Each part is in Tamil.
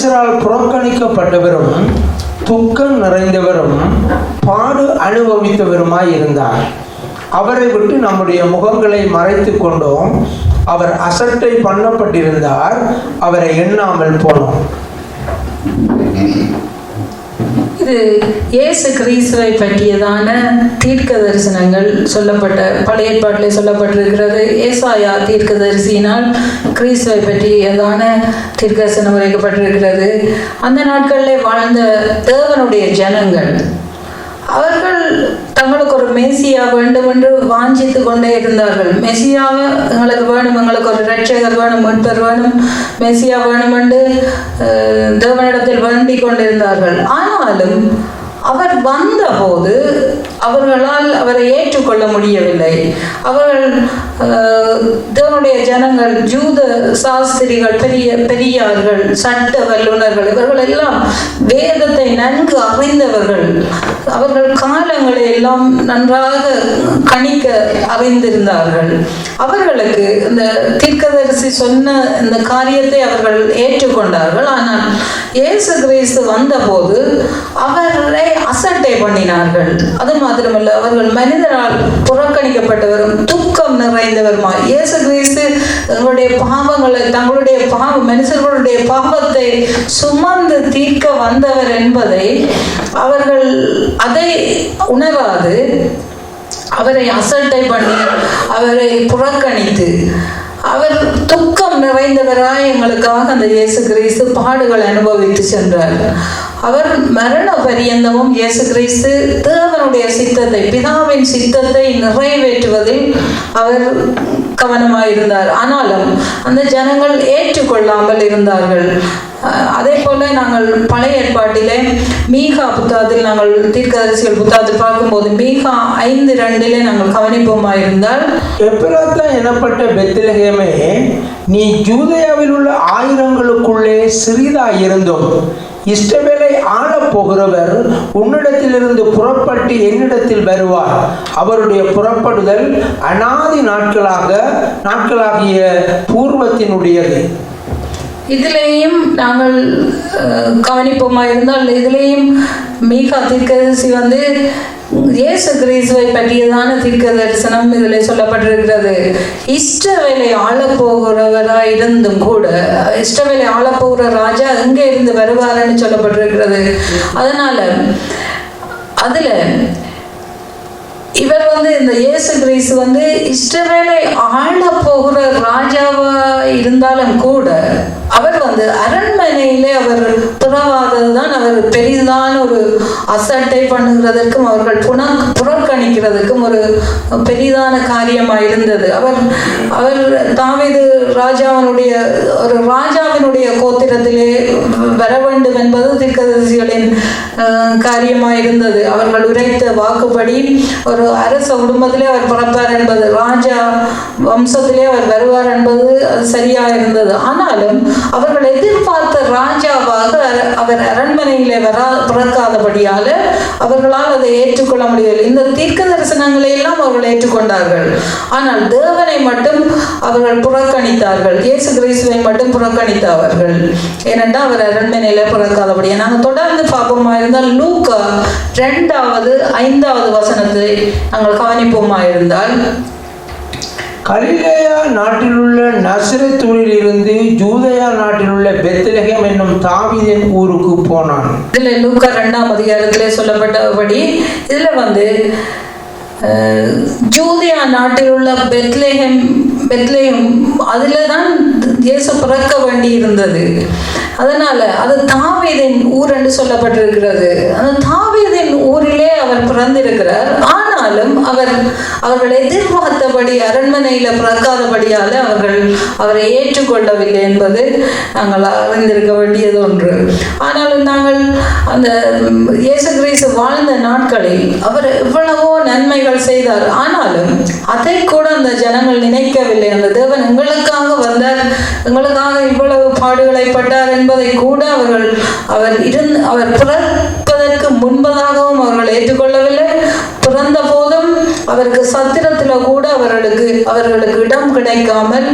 மனுஷரால் புறக்கணிக்கப்பட்டவரும் துக்கம் நிறைந்தவரும் பாடு அனுபவித்தவருமாய் இருந்தார். அவரை விட்டு நம்முடைய முகங்களை மறைத்து கொண்டோம். அவர் அசட்டை பண்ணப்பட்டிருந்தார். அவரை எண்ணாமல் போனோம். இது இயேசு கிறிஸ்துவை பற்றியதான தீர்க்க தரிசனங்கள் சொல்லப்பட்ட பழைய ஏற்பாட்டில் சொல்லப்பட்டிருக்கிறது. ஏசாயா தீர்க்க தரிசியினால் கிறிஸ்துவை பற்றியதான தீர்க்க தரிசனம் உரைக்கப்பட்டிருக்கிறது அந்த நாட்களில் வாழ்ந்த தேவனுடைய ஜனங்கள் அவர்கள் தங்களுக்கு ஒரு மேசியா வேண்டும் என்று வாஞ்சித்து கொண்டே இருந்தார்கள். மெசியாவை எங்களுக்கு வேணும் எங்களுக்கு ஒரு ரட்சகர் வேணும் மீட்பர் வேணும் மெசியா வேணும் என்று தேவனிடத்தில் வேண்டிக் கொண்டிருந்தார்கள். ஆனாலும் அவர் வந்தபோது அவர்களால் அவரை ஏற்றுக்கொள்ள முடியவில்லை. அவர்கள் தன்னுடைய தேவனுடைய ஜனங்கள் ஜூத சாஸ்திரிகள் பெரிய பெரியார்கள் சட்ட வல்லுநர்கள் இவர்கள் எல்லாம் வேதத்தை நன்கு அறிந்தவர்கள். அவர்கள் காலங்களை எல்லாம் நன்றாக கணிக்க அறிந்திருந்தார்கள். அவர்களுக்கு இந்த தீர்க்கதரிசி சொன்ன இந்த காரியத்தை அவர்கள் ஏற்றுக்கொண்டார்கள். ஆனால் இயேசு கிறிஸ்து வந்தபோது அவர்களை அசட்டை பண்ணினார்கள். அது மாத்திரமல்ல அவர்கள் மனிதனால் புறக்கணிக்கப்பட்டவரும் துக்கம் நிறைந்தவருமா இயேசு கிறிஸ்து தங்களுடைய பாவங்களை தங்களுடைய பாவ மனுஷர்களுடைய பாவத்தை சுமந்து தீர்க்க வந்தவர் என்பதை அவர்கள் அதை உணராது. அவரை அசட்டை பண்ணி அவரை புறக்கணித்து அவர் துக்கம் நிறைந்தவராய் எங்களுக்காக அந்த இயேசு கிறிஸ்து பாடுகள் அனுபவித்து சென்றார். அவர் மரண பரியந்தமும் இயேசு கிறிஸ்து தேவனுடைய சித்தத்தை பிதாவின் சித்தத்தை நிறைவேற்றுவதில் அவர் கவனமாயிருந்தார். ஆனாலும் அந்த ஜனங்கள் ஏற்றுக்கொள்ளாமல் இருந்தார்கள். அதே போல நாங்கள் பழைய ஏற்பாட்டிலே மீகா புத்தகத்தில் நாங்கள் தீர்க்கதரிசிகள் புத்தகத்தில் பார்க்கும்போது மீகா ஐந்து ரெண்டிலே நாங்கள் கவனிப்போமாயிருந்தால் எப்பிராத்தா எனப்பட்ட பெத்திலகமே நீ ஜூதேயாவில் உள்ள ஆயிரங்களுக்குள்ளே சிறிதாயிருந்தோம் இஸ்டபேல் ஆளப் போகிறவர் உன்னிடத்திலிருந்து புறப்பட்டு என்னிடத்தில் வருவார். அவருடைய புறப்படுதல் அனாதி நாட்களாக நாட்களாகிய பூர்வத்தினுடையது. இதிலேயும் நாங்கள் கவனிப்போமா இருந்தால் இதிலேயும் மீகா தீர்க்கதரிசி வந்து இயேசு கிரீசுவை பற்றியதான தீர்க்க தரிசனம் இதில் சொல்லப்பட்டிருக்கிறது. இஷ்டவேலை ஆளப்போகிறவராக இருந்தும் கூட இஷ்டவேலை ஆளப்போகிற ராஜா எங்கே இருந்து வருவாருன்னு சொல்லப்பட்டிருக்கிறது. அதனால அதில் இவர் வந்து இந்த இயேசு கிரீஸ் வந்து இஸ்ரவேலை ஆள போகிற ராஜாவா இருந்தாலும் கூட அவர் வந்து அரண்மனையிலே அவர் புறவாததுதான் அவர் பெரிதான ஒரு அசட்டை பண்ணுகிறதற்கும் அவர்கள் புன புறக்கணிக்கிறதுக்கும் ஒரு பெரிதான காரியமாக இருந்தது அவர் அவர் தாவீது ராஜாவினுடைய ஒரு ராஜாவினுடைய கோத்திரத்திலே வர வேண்டும் என்பது தீர்க்கதரிசிகளின் காரியமா காரியமாக இருந்தது அவர்கள் உரைத்த வாக்குப்படி ஒரு அரச குடும்பத்திலே அவர் பிறப்பார் என்பது ராஜா வம்சத்திலே அவர் வருவார் என்பது அது சரியா இருந்தது. ஆனாலும் அவர்கள் எதிர்பார்த்த ராஜாவாக அர- அவர் அரண்மனையிலே வரா பிறக்காதபடியால அவர்களால் அதை ஏற்றுக்கொள்ள முடியவில்லை. இந்த தீர்க்க தரிசனங்களை எல்லாம் அவர்கள் ஏற்றுக்கொண்டார்கள். ஆனால் தேவனை மட்டும் அவர்கள் புறக்கணித்தார்கள். இயேசு கிறிஸ்துவை மட்டும் புறக்கணித்தவர்கள். ஏனென்றால் அவர் அரண்மனையில பிறக்காதபடியா நாங்கள் தொடர்ந்து பார்ப்போமா இருந்தால் லூக்கா ரெண்டாவது ஐந்தாவது வசனத்தை நாங்கள் கவனிப்போமா இருந்தால் கலிலேயா நாட்டிலுள்ள நசரத்தூரில் இருந்து ஜூதயா நாட்டிலுள்ள பெத்லகேம் என்னும் தாவீதின் ஊருக்கு போனான். இதுல லூக்கா ரெண்டாம் அதிகாரத்திலே சொல்லப்பட்டபடி இதுல வந்து ஜூதியா நாட்டில் உள்ள பெத்லேஹம் பெத்லேஹம் அதுல தான் இயேசு பிறக்க வேண்டி இருந்தது அதனால அது தாவீதின் ஊர் என்று சொல்லப்பட்டிருக்கிறது. அந்த ஊரிலே அவர் பிறந்திருக்கிறார். ஆனாலும் அவர் அவர்கள் எதிர்பார்த்தபடி அரண்மனையில பிறக்காதபடியால அவர்கள் அவரை ஏற்றுக்கொள்ளவில்லை என்பது நாங்கள் அறிந்திருக்க வேண்டியது ஒன்று. ஆனாலும் நாங்கள் அந்த இயேசு கிறிஸ்து வாழ்ந்த நாட்களில் அவர் எவ்வளவோ நன்மைகள் செய்தார். ஆனாலும் அதை கூட அந்த ஜனங்கள் நினைக்கவில்லை. அந்த தேவன் எங்களுக்காக வந்தார். எங்களுக்காக இவ்வளவு பாடுகளை பட்டார் என்பதை கூட அவர்கள் அவர் இருந்து அவர் பிறப்பதற்கு முன்பதாக அவர்கள் ஏற்றுக்கொள்ளவில்லை. பிறந்த போதும் அவருக்கு சத்திரத்துல கூட அவர்களுக்கு அவர்களுக்கு இடம் கிடைக்காமல்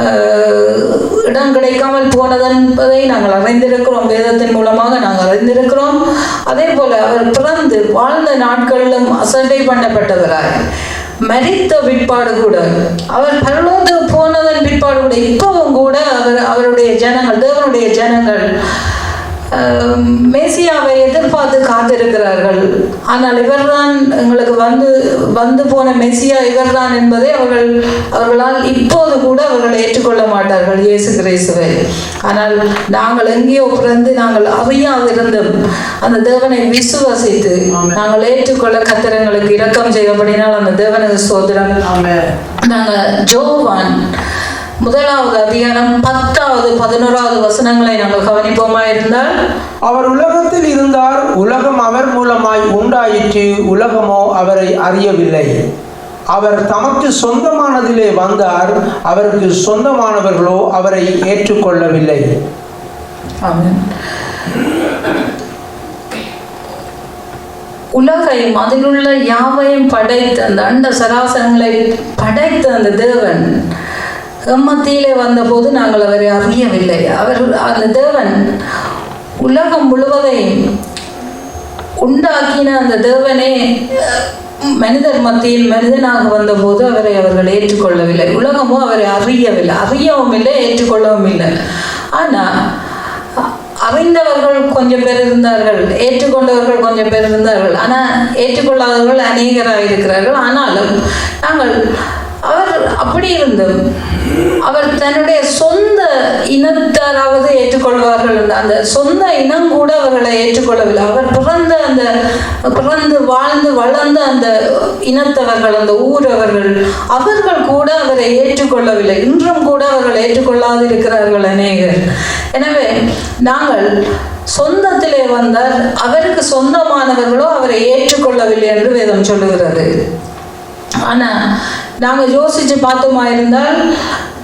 ஆஹ், இடம் கிடைக்காமல் போனது என்பதை நாங்கள் அறிந்திருக்கிறோம். வேதத்தின் மூலமாக நாங்கள் அறிந்திருக்கிறோம். அதே போல அவர் பிறந்து வாழ்ந்த நாட்களிலும் அசட்டை பண்ணப்பட்டவராய். மரித்த பிற்பாடு கூட அவர் பரலோகத்துக்கு போனதன் பிற்பாடு கூட இப்பவும் கூட அவர் அவருடைய ஜனங்கள் தேவனுடைய ஜனங்கள் மேசியாவை எதிர்பார்த்து காத்திருக்கிறார்கள். ஆனால் இவர்தான் எங்களுக்கு வந்து வந்து போன மெசியா இவர்தான் என்பதை அவர்கள் அவர்களால் இப்போது கூட அவர்கள் ஏற்றுக்கொள்ள மாட்டார்கள் இயேசு கிறிஸ்துவை. ஆனால் நாங்கள் எங்கேயோ பிறந்து நாங்கள் அறியாதிருந்தும் அந்த தேவனை விசுவசித்து நாங்கள் ஏற்றுக்கொள்ள கத்திரங்களுக்கு இரக்கம் செய்யப்படினால் அந்த தேவனுக்கு சோதரம் நாங்க ஜோவான் முதலாவது அதிகாரம் பத்தாவது பதினோராவது வசனங்களை நாங்கள் கவனிப்போமா இருந்தால் அவர் உலகத்தில் இருந்தார் உலகம் அவர் மூலமாய் உண்டாயிற்று உலகமோ அவரை அறியவில்லை அவர் தமக்கு சொந்தமானதிலே வந்தார் அவருக்கு சொந்தமானவர்களோ அவரை ஏற்றுக்கொள்ளவில்லை. உலகையும் அதிலுள்ள யாவையும் படைத்த அந்த அண்ட சராசரங்களை படைத்த அந்த தேவன் எம்மத்தியிலே வந்தபோது நாங்கள் அவரை அறியவில்லை. அவர் அந்த தேவன் உலகம் முழுவதையும் உண்டாக்கின அந்த தேவனே மனிதர் மத்தியில் மனிதனாக வந்தபோது அவரை அவர்கள் ஏற்றுக்கொள்ளவில்லை. உலகமோ அவரை அறியவில்லை. அறியவும் இல்லை ஏற்றுக்கொள்ளவும் இல்லை. ஆனால் அறிந்தவர்கள் கொஞ்சம் பேர் இருந்தார்கள் ஏற்றுக்கொண்டவர்கள் கொஞ்சம் பேர் இருந்தார்கள். ஆனால் ஏற்றுக்கொள்ளாதவர்கள் அநேகராக இருக்கிறார்கள். ஆனாலும் நாங்கள் அவர் அப்படி இருந்தும் அவர் தன்னுடைய சொந்த இனத்தாராவது ஏற்றுக்கொள்வார்கள் அந்த சொந்த இனம் கூட அவர்களை ஏற்றுக்கொள்ளவில்லை. அவர் பிறந்த அந்த பிறந்து வாழ்ந்து வளர்ந்த அந்த இனத்தவர்கள் அந்த ஊரவர்கள் அவர்கள் கூட அவரை ஏற்றுக்கொள்ளவில்லை. இன்றும் கூட அவர்கள் ஏற்றுக்கொள்ளாது இருக்கிறார்கள் அநேகர். எனவே நாங்கள் சொந்தத்திலே வந்தால் அவருக்கு சொந்தமானவர்களோ அவரை ஏற்றுக்கொள்ளவில்லை என்று வேதம் சொல்லுகிறது. ஆனா நாங்க யோசிச்சு பார்த்தோமா இருந்தால்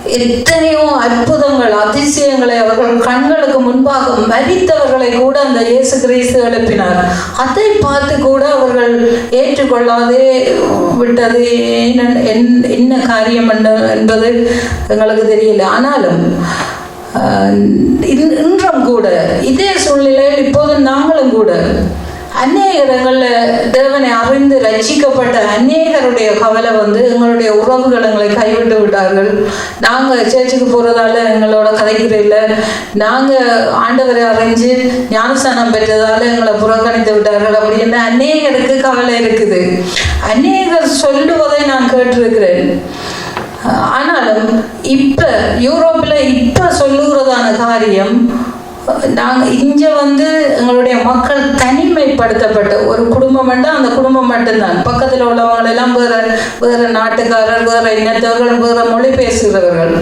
எத்தனையோ அற்புதங்கள் அதிசயங்களை அவர்கள் கண்களுக்கு முன்பாக மரித்தவர்களை கூட அந்த இயேசு கிறிஸ்து எழுப்பினார். அதை பார்த்து கூட அவர்கள் ஏற்றுக்கொள்ளாதே விட்டது. என்ன- என்ன காரியம் என்பது எங்களுக்கு தெரியல. ஆனாலும் இன்- இன்றும் கூட இதே சூழ்நிலையில் இப்போது நாங்களும் கூட அநேகரங்களில் தேவனை அறிந்து ரட்சிக்கப்பட்ட அநேகருடைய கவலை வந்து எங்களுடைய உறவுகள் எங்களை கைவிட்டு விட்டார்கள். நாங்கள் சேர்ச்சுக்கு போகிறதால எங்களோட கதைக்கிற இல்லை. நாங்கள் ஆண்டவரை அறிஞ்சு ஞானஸ்தானம் பெற்றதால எங்களை புறக்கணித்து விட்டார்கள். அப்படின்னு அநேகருக்கு கவலை இருக்குது. அநேகர் சொல்லுவதை நான் கேட்டிருக்கிறேன். ஆனாலும் இப்ப யூரோப்ல இப்ப சொல்லுகிறதான காரியம் நாங்கள் இங்கே வந்து எங்களுடைய மக்கள் தனிமைப்படுத்தப்பட்ட ஒரு குடும்பம் மட்டும் அந்த குடும்பம் மட்டும்தான். பக்கத்தில் உள்ளவங்களெல்லாம் வேற வேற நாட்டுக்காரர் வேறு இனத்தவர்கள் வேறு மொழி பேசுகிறவர்கள்.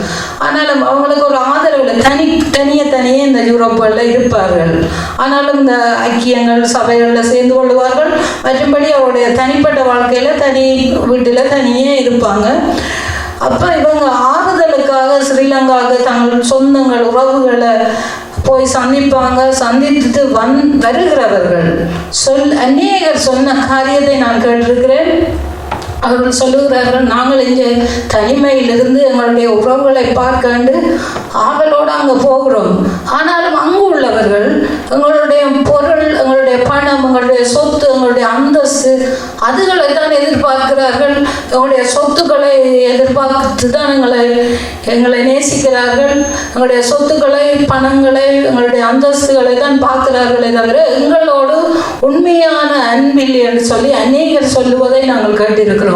ஆனாலும் அவங்களுக்கு ஒரு ஆதரவு இல்லை. தனி தனியே தனியே இந்த யூரோப்பில் இருப்பார்கள். ஆனாலும் இந்த ஐக்கியங்கள் சபைகளில் சேர்ந்து கொள்வார்கள். மற்றும்படி அவருடைய தனிப்பட்ட வாழ்க்கையில் தனி வீட்டில் தனியே இருப்பாங்க. அப்போ இவங்க ஆறுதலுக்காக ஸ்ரீலங்காவுக்கு தங்கள் சொந்தங்கள் உறவுகளை போய் சந்திப்பாங்க சந்தித்து வந் வருகிறவர்கள். சொல் அநேகர் சொன்ன காரியத்தை நான் கேட்டிருக்கிறேன். அவர்கள் சொல்லுகிறார்கள் நாங்கள் இங்கே தனிமையிலிருந்து எங்களுடைய உறவுகளை பார்க்கண்டு ஆவலோடு அங்கே போகிறோம். ஆனாலும் அங்கு உள்ளவர்கள் எங்களுடைய பொருள் எங்களுடைய பணம் எங்களுடைய சொத்து எங்களுடைய அந்தஸ்து அதுகளை தான் எதிர்பார்க்கிறார்கள். எங்களுடைய சொத்துக்களை எதிர்பார்த்து தான் எங்களை எங்களை நேசிக்கிறார்கள். எங்களுடைய சொத்துக்களை பணங்களை எங்களுடைய அந்தஸ்துகளை தான் பார்க்கிறார்களே தவிர எங்களோடு உண்மையான அன்பில்லை என்று சொல்லி அநேகர் சொல்லுவதை நாங்கள் கேட்டிருக்கிறோம்.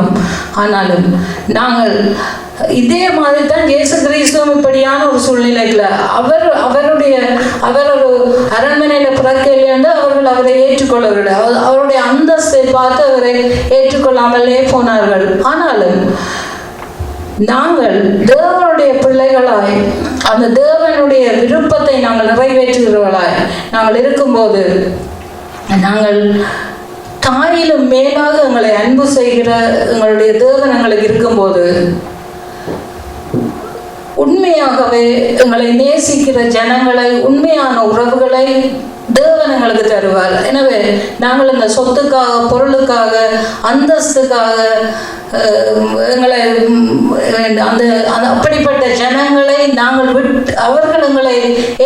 ஆனாலும் நாங்கள் இதே மாதிரி தான் இயேசு கிறிஸ்துவும் இப்படியான ஒரு சூழ்நிலையில் அவர் அவருடைய அவர் ஒரு அரண்மனையில பிறக்கலையாண்டு அவர்கள் அவரை ஏற்றுக்கொள்ளவில்லை. அவருடைய அந்தஸ்தை பார்த்து அவரை ஏற்றுக்கொள்ளாமலே போனார்கள். ஆனாலும் நாங்கள் தேவனுடைய பிள்ளைகளாய் அந்த தேவனுடைய விருப்பத்தை நாங்கள் நிறைவேற்றுகிறவர்களாய் நாங்கள் இருக்கும்போது நாங்கள் தாயிலும் மேலாக எங்களை அன்பு செய்கிற எங்களுடைய தேவன் எங்களுக்கு இருக்கும்போது உண்மையாகவே எங்களை நேசிக்கிற ஜனங்களை உண்மையான உறவுகளை தேவன் எங்களுக்கு தருவார். எனவே நாங்கள் இந்த சொத்துக்காக பொருளுக்காக அந்தஸ்துக்காக எங்களை அந்த அந்த அப்படிப்பட்ட ஜனங்களை நாங்கள் விட்டு அவர்கள் எங்களை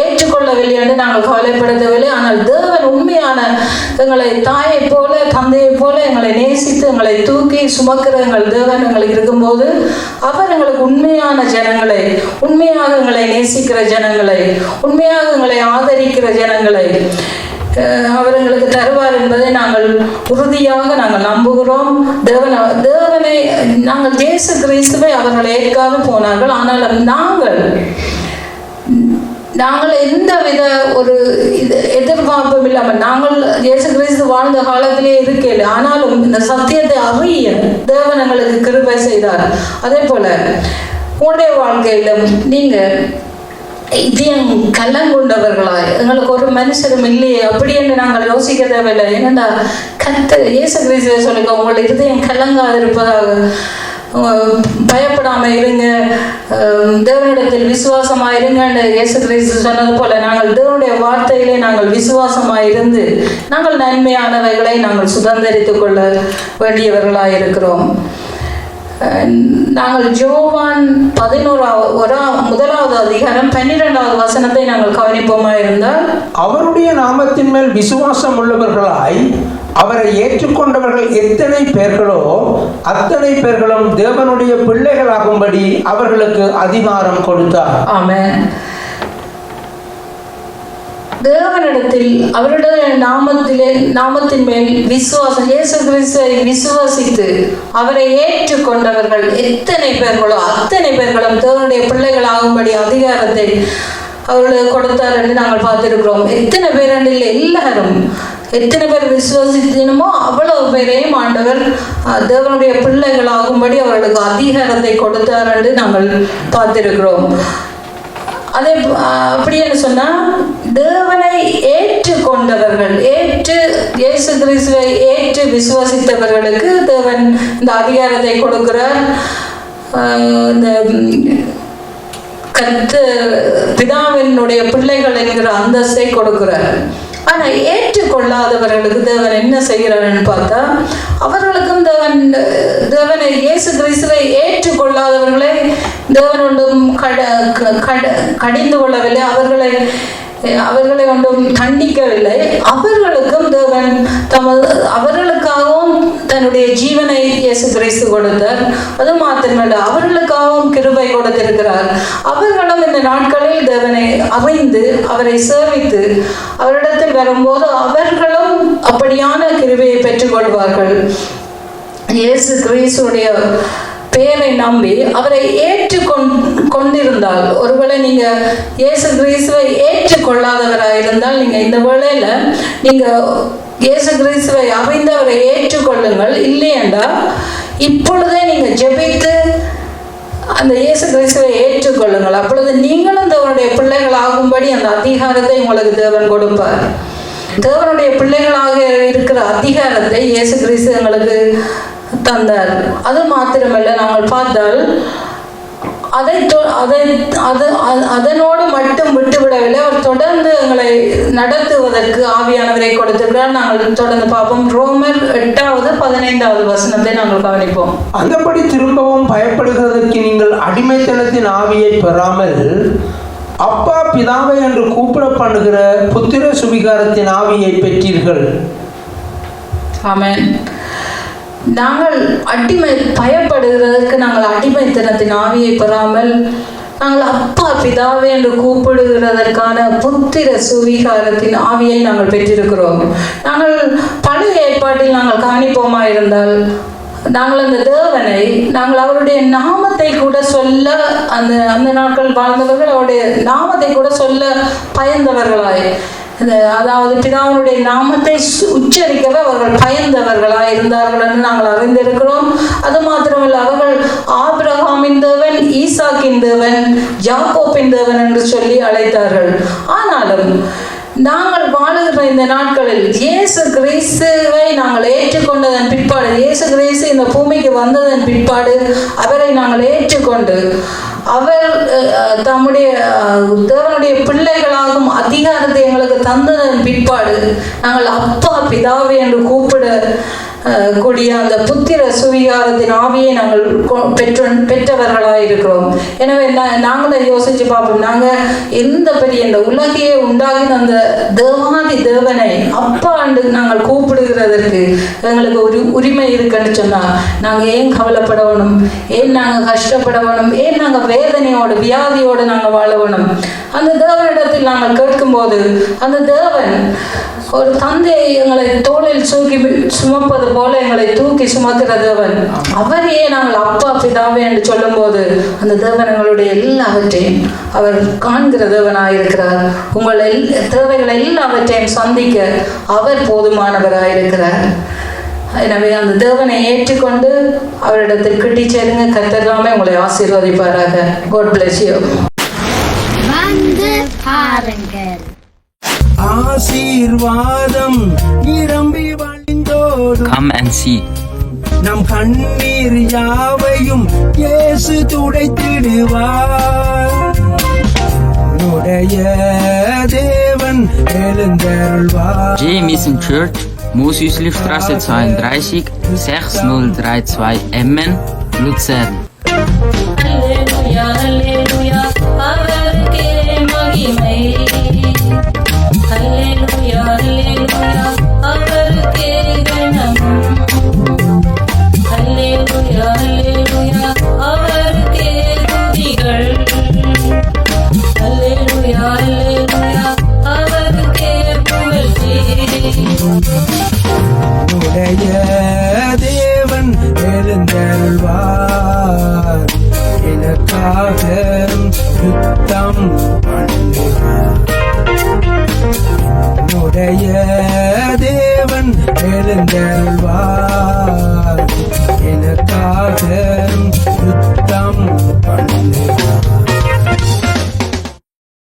ஏற்றுக்கொள்ளவில்லை என்று நாங்கள் கவலைப்படுத்தவில்லை. ஆனால் தேவன் உண்மையான எங்களை தாயை போல தந்தையை போல எங்களை நேசித்து எங்களை தூக்கி சுமக்கிற எங்கள் தேவன் எங்களுக்கு இருக்கும்போது அவர் எங்களுக்கு உண்மையான ஜனங்களை உண்மையாக எங்களை நேசிக்கிற ஜனங்களை உண்மையாக எங்களை ஆதரிக்கிற ஜனங்களை அவர் எங்களுக்கு தருவார் என்பதை நாங்கள் உறுதியாக நாங்கள் நம்புகிறோம். தேவன தேவனை நாங்கள் இயேசு கிறிஸ்துவை அவர்கள் ஏற்காது போனார்கள். ஆனாலும் நாங்கள் நாங்கள் எந்த வித ஒரு இது எதிர்பார்ப்பும் இல்லாமல் நாங்கள் இயேசு கிறிஸ்து வாழ்ந்த காலத்திலே இருக்கல ஆனாலும் இந்த சத்தியத்தை அறிய தேவன் எங்களுக்கு கிருபை செய்தார். அதே போல உங்களுடைய வாழ்க்கையிலும் நீங்க இதயம் கல்லங்குண்டவர்களாய் எங்களுக்கு ஒரு மனுஷரும் இல்லையே அப்படி என்று நாங்கள் யோசிக்க தேவையில்லை. ஏனென்றா கத்த இயேசு கிறிஸ்துவை சொல்லுங்க உங்களுடைய இருதயம் கலங்காது இருப்பதாக பயப்படாமல் பயப்படாம இருங்க. தேவனிடத்தில் விசுவாசமா இருங்கன்னு இயேசு கிறிஸ்து சொன்னது போல நாங்கள் தேவனுடைய வார்த்தையிலே நாங்கள் விசுவாசமா இருந்து நாங்கள் நன்மையானவைகளை நாங்கள் சுதந்திரித்துக் கொள்ள வேண்டியவர்களாய் இருக்கிறோம். நாங்கள் ஜோவான் பதினோராவது ஒரு முதலாவது அதிகாரம் பன்னிரெண்டாவது வசனத்தை நாங்கள் கவனிப்போமா இருந்தால் அவருடைய நாமத்தின் மேல் விசுவாசம் உள்ளவர்களாய் அவரை ஏற்றுக்கொண்டவர்கள் எத்தனை பேர்களோ அத்தனை பேர்களும் தேவனுடைய பிள்ளைகளாகும்படி அவர்களுக்கு அதிகாரம் கொடுத்தார். ஆமே தேவனிடத்தில் அவருடைய நாமத்திலே நாமத்தின் மேல் விசுவாசம் இயேசு கிறிஸ்துவை விசுவாசித்து அவரை ஏற்றுக்கொண்டவர்கள் எத்தனை பேர்களோ அத்தனை பேர்களும் தேவனுடைய பிள்ளைகள் ஆகும்படி அதிகாரத்தை அவர்களுக்கு கொடுத்தார் என்று நாங்கள் பார்த்திருக்கிறோம். எத்தனை பேர் இல்லை எல்லாரும் எத்தனை பேர் விசுவாசித்தனமோ அவ்வளவு பேரையும் ஆண்டவர் தேவனுடைய பிள்ளைகளாகும்படி அவர்களுக்கு அதிகாரத்தை கொடுத்தார் என்று நாங்கள் பார்த்திருக்கிறோம். அதே அப்படி என்ன சொன்னா தேவனை ஏற்றுக்கொண்டவர்கள் ஏற்று இயேசு கிறிஸ்துவை ஏற்று விசுவாசித்தவர்களுக்கு தேவன் இந்த அதிகாரத்தை கொடுக்கிறார். இந்த கத்து பிதாவினுடைய பிள்ளைகள் என்கிற அந்தஸ்தை கொடுக்கிறார். ஆனா ஏற்றுக்கொள்ளாதவர்களுக்கு தேவன் என்ன செய்கிறார்னு பார்த்தா அவர்களுக்கும் தேவன் தேவனை இயேசு கிறிஸ்துவை ஏற்றுக்கொள்ளாதவர்களை தேவன் ஒன்றும் கட கட- கடிந்து கொள்ளவில்லை அவர்களை அவர்களை ஒன்றும் தண்டிக்கவில்லை. அவர்களுக்கும் தேவன் தமது அவர்களுக்காகவும் தன்னுடைய ஜீவனை இயேசு கிறிஸ்து கொடுத்தார். அது மாத்திரமல்ல அவர்களுக்காகவும் கிருபை கொடுத்திருக்கிறார். அவர்களும் இந்த நாட்களில் தேவனை அமைந்து அவரை சேவித்து அவரிடத்தில் வரும்போது அவர்களும் அப்படியான கிருபையை பெற்றுக்கொள்வார்கள். இயேசு கிறிஸ்துடைய பேரை நம்பி அவரை ஏற்று கொண்டிருந்தால் ஒருவேளை நீங்க இயேசு கிறிஸ்துவை ஏற்றுக்கொள்ளாதவராக இருந்தால் நீங்க இந்த வேளையில நீங்க இயேசு கிறிஸ்துவை அறிந்து அவரை ஏற்றுக்கொள்ளுங்கள் இல்லையென்றா இப்பொழுதே நீங்க ஜெபித்து அந்த இயேசு கிறிஸ்துவை ஏற்றுக்கொள்ளுங்கள். அப்பொழுது நீங்களும் தேவனுடைய பிள்ளைகள் ஆகும்படி அந்த அதிகாரத்தை உங்களுக்கு தேவன் கொடுப்பார். தேவனுடைய பிள்ளைகளாக இருக்கிற அதிகாரத்தை இயேசு கிறிஸ்து எங்களுக்கு தந்தார். அது மாத்திரமல்ல நாங்கள் பார்த்தால் அதை அதை அது அதனோடு மட்டும் விட்டுவிடவில்லை. அவர் தொடர்ந்து எங்களை நடத்துவதற்கு ஆவியானவரை கொடுத்திருக்கிறார். நாங்கள் தொடர்ந்து பார்ப்போம். ரோமர் எட்டாவது பதினைந்தாவது வசனத்தை நாங்கள் கவனிப்போம். அந்தபடி திரும்பவும் பயப்படுகிறதற்கு நீங்கள் அடிமைத்தனத்தின் ஆவியை பெறாமல் அப்பா பிதாவை என்று கூப்பிட பண்ணுகிற புத்திர சுவிகாரத்தின் ஆவியை பெற்றீர்கள். ஆமென். நாங்கள் அடிமை பயப்படுகிறதற்கு நாங்கள் அடிமைத்தனத்தின் ஆவியை பெறாமல் நாங்கள் அப்பா பிதாவே என்று கூப்பிடுகிறதற்கான புத்திர சுவீகாரத்தின் ஆவியை நாங்கள் பெற்றிருக்கிறோம். நாங்கள் பழைய ஏற்பாட்டில் நாங்கள் காணிப்போமா இருந்தால் நாங்கள் அந்த தேவனை நாங்கள் அவருடைய நாமத்தை கூட சொல்ல அந்த அந்த நாட்கள் வாழ்ந்தவர்கள் அவருடைய நாமத்தை கூட சொல்ல பயந்தவர்களாய். அதாவது பிதாவுடைய நாமத்தை உச்சரிக்கவே அவர்கள் பயந்தவர்களாக இருந்தார்கள் என்று நாங்கள் அறிந்திருக்கிறோம். அது மாத்திரமல்ல அவர்கள் ஆபிரகாமின் தேவன் ஈசாக்கின் தேவன் ஜாக்கோப்பின் தேவன் என்று சொல்லி அழைத்தார்கள். ஆனாலும் நாங்கள் வாழுகிற இந்த நாட்களில் இயேசு கிறிஸ்துவை நாங்கள் ஏற்றுக்கொண்டதன் பிற்பாடு இயேசு கிறிஸ்து இந்த பூமிக்கு வந்ததன் பிற்பாடு அவரை நாங்கள் ஏற்றுக்கொண்டு அவர் தம்முடைய தேவனுடைய பிள்ளைகளாகும் அதிகாரத்தை எங்களுக்கு தந்ததன் பிற்பாடு நாங்கள் அப்பா பிதாவே என்று கூப்பிட கூடிய அந்த புத்திர சுவிகாரத்தின் ஆவியை நாங்கள் கொ- பெற்று பெற்றவர்களாக இருக்கிறோம் எனவே நா- நாங்களும் யோசிச்சு பார்ப்போம். நாங்கள் எந்த பெரிய இந்த உலகையே உண்டாகின அந்த தேவாதி தேவனை அப்பா அண்டு நாங்கள் கூப்பிடுகிறதற்கு எங்களுக்கு ஒரு உரிமை இருக்குன்னு சொன்னால் நாங்கள் ஏன் கவலைப்படவேணும் ஏன் நாங்கள் கஷ்டப்படவேணும் ஏன் நாங்கள் வேதனையோடு வியாதியோடு நாங்கள் வாழணும்? அந்த தேவனிடத்தில் நாங்கள் கேட்கும்போது அந்த தேவன் ஒரு தந்தை எங்களை தோளில் தூக்கி சுமப்பது போல எங்களை தூக்கி சுமக்கிற தேவன் அவரையே நாங்கள் அப்பா பிதாவே என்று சொல்லும்போது அந்த தேவன் எங்களுடைய எல்லாவற்றையும் அவர் காண்கிற தேவனாயிருக்கிறார் உங்கள் எல் தேவைகள் எல்லாவற்றையும் சந்திக்க அவர் போதுமானவராயிருக்கிறார். எனவே அந்த தேவனை ஏற்றுக்கொண்டு அவரிடத்தில் கிட்டி சேருங்க. கத்தராமே உங்களை ஆசீர்வதிப்பாராக. கோட் பிளஸ் யூ வந்து பாருங்கள். ஆசீர்வாதம் நிரம்பி வழிந்தோடும் Come and see. நம் கண்ணீர் யாவையும் இயேசு துடைத்திடுவார் உடைய தேவன் எழுந்தருள்வார் J. Mission Church, Mosüslistraße 32, 6032 Emmen, Luzern.